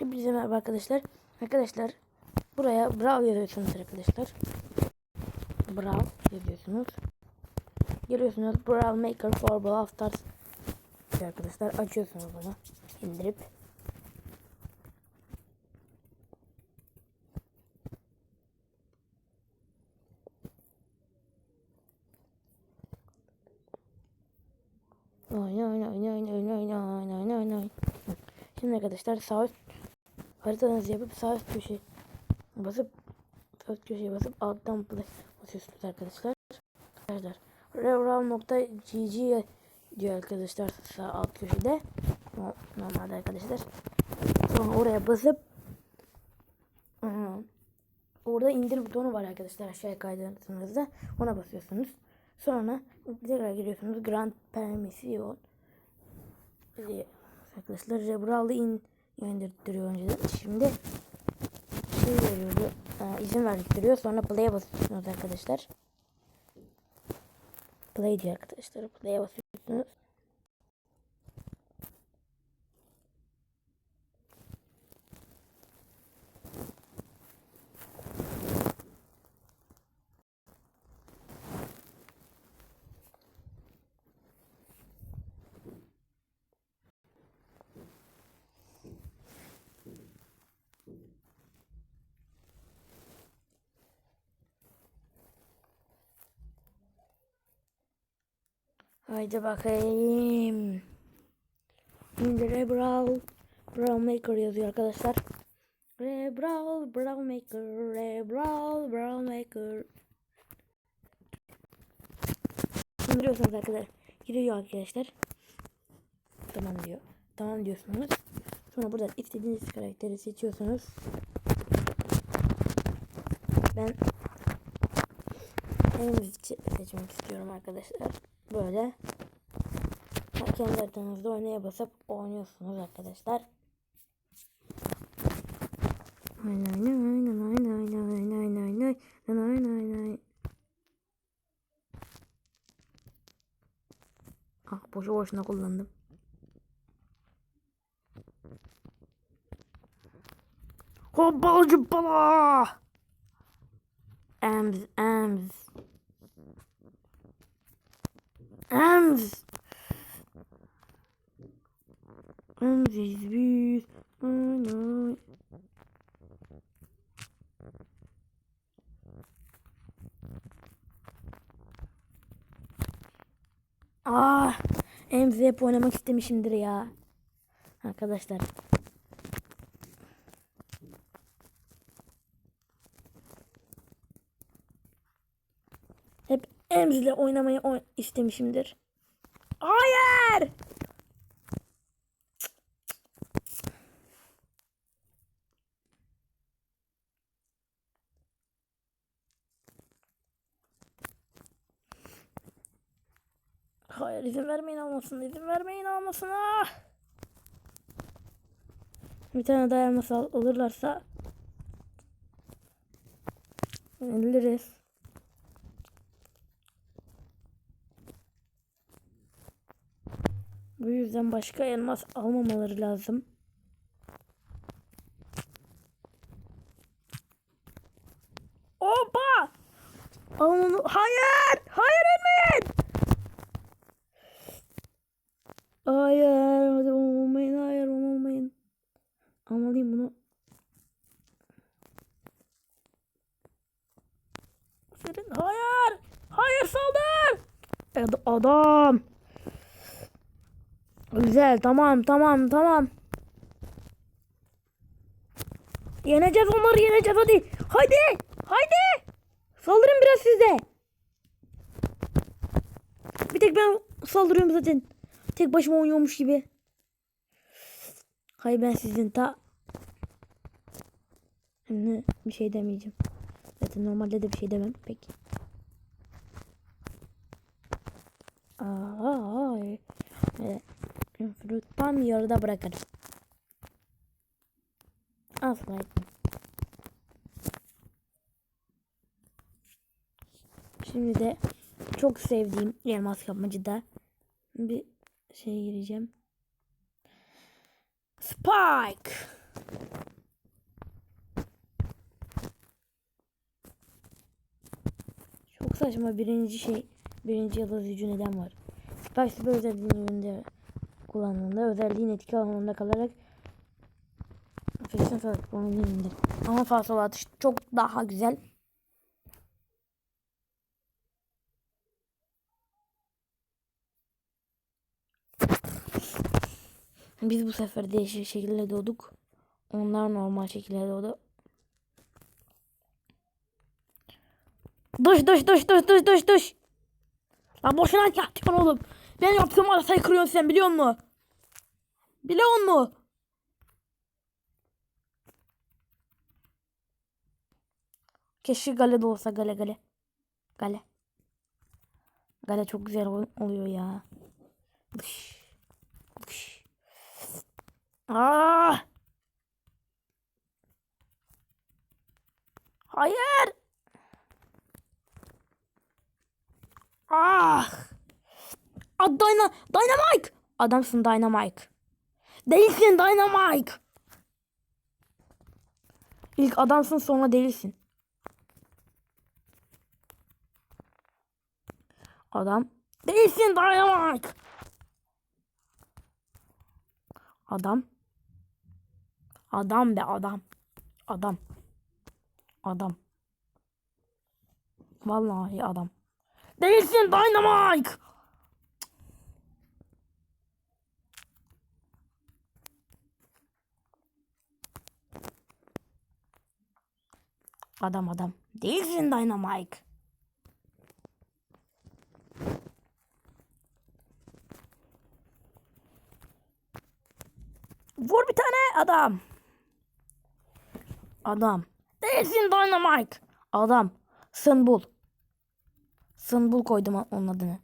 Hepinize merhaba arkadaşlar. Arkadaşlar buraya Brawl yazıyorsunuz arkadaşlar. Brawl yazıyorsunuz. Geliyorsunuz Brawl Maker for Brawl Stars arkadaşlar. Açıyorsunuz bunu indirip. Oy oy oy oy oy oy oy oy oy oy. Şimdi arkadaşlar sağ üst haritanızı yapıp sağ üst köşe basıp sağ üst köşeye basıp alttan basıyorsunuz arkadaşlar. Arkadaşlar revral.gg diyor arkadaşlar sağ alt köşede. No- Normalde arkadaşlar. Sonra oraya basıp ıı, Orada indir butonu var arkadaşlar aşağıya kaydırdığınızda ona basıyorsunuz. Sonra tekrar giriyorsunuz Grand Permission arkadaşlar Rebral'ı in indirttiriyor önceden. Şimdi şey veriyordu. E, izin verdirtiyor. Sonra play'e basıyorsunuz arkadaşlar. Play diyor arkadaşlar. Play'e basıyorsunuz. Haydi bakayım. Rebral Brawl Maker yazıyor arkadaşlar. Rebral Brawl Maker Rebral Brawl Maker İndiriyorsunuz arkadaşlar. Giriyor arkadaşlar. Tamam diyor. Tamam diyorsunuz. Sonra burada istediğiniz karakteri seçiyorsunuz. Ben en seçmek istiyorum arkadaşlar böyle kendi haritanızda oynaya basıp oynuyorsunuz arkadaşlar. Aynen aynen aynen aynen aynen aynen aynen aynen Ah boşu boşuna kullandım. Hoppalıcı bala! Ems ems. Ems. İs biz. Ay, ay. Ah, Emzi hep oynamak istemişimdir ya. Arkadaşlar. Emzi'yle oynamayı oy- istemişimdir. Hayır! Hayır izin vermeyin almasın. izin vermeyin almasına. Bir tane al- alırlarsa ölürüz. Bu yüzden başka elmas almamaları lazım. Opa! Alın Hayır! Hayır ölmeyin! Hayır, hadi olmayın, hayır olmayın. Almalıyım bunu. Senin, hayır, hayır saldır. Ad- Adam. Güzel, tamam, tamam, tamam. Yeneceğiz onları, yeneceğiz hadi. Hadi, hadi. Saldırın biraz siz de. Bir tek ben saldırıyorum zaten. Tek başıma oynuyormuş gibi. Hayır ben sizin ta... Bir şey demeyeceğim. Zaten normalde de bir şey demem. Peki. Aa, hayır. Evet. Fruit tam yarıda bırakırım. Asla etmem. Şimdi de çok sevdiğim elmas kapmacıda bir şey gireceğim. Spike. Çok saçma birinci şey birinci yıldız gücü neden var? Süper süper özelliğini önünde kullandığında özelliğin etki alanında kalarak sağlık onu indir. Ama fasıl atış çok daha güzel. Biz bu sefer değişik şekilde doğduk. Onlar normal şekilde doğdu. Duş duş duş duş duş duş duş. Lan boşuna yaptın oğlum. Ben yaptığım arasayı kırıyorsun sen biliyor musun? Biliyor musun? Keşke gale de olsa gale gale. Gale. Gale çok güzel ol- oluyor ya. Dış. Dış. Aa! Hayır. Ah! Ah Dyna Dynamite! Adamsın Dynamite. Değilsin Dynamite. İlk adamsın sonra değilsin. Adam. Değilsin Dynamite. Adam. Adam be adam. Adam. Adam. Vallahi adam. Değilsin Dynamite. Adam adam. Değilsin Dynamite. Vur bir tane adam. Adam. Değilsin Dynamite. Adam. Sınbul. Sınbul koydum onun adını.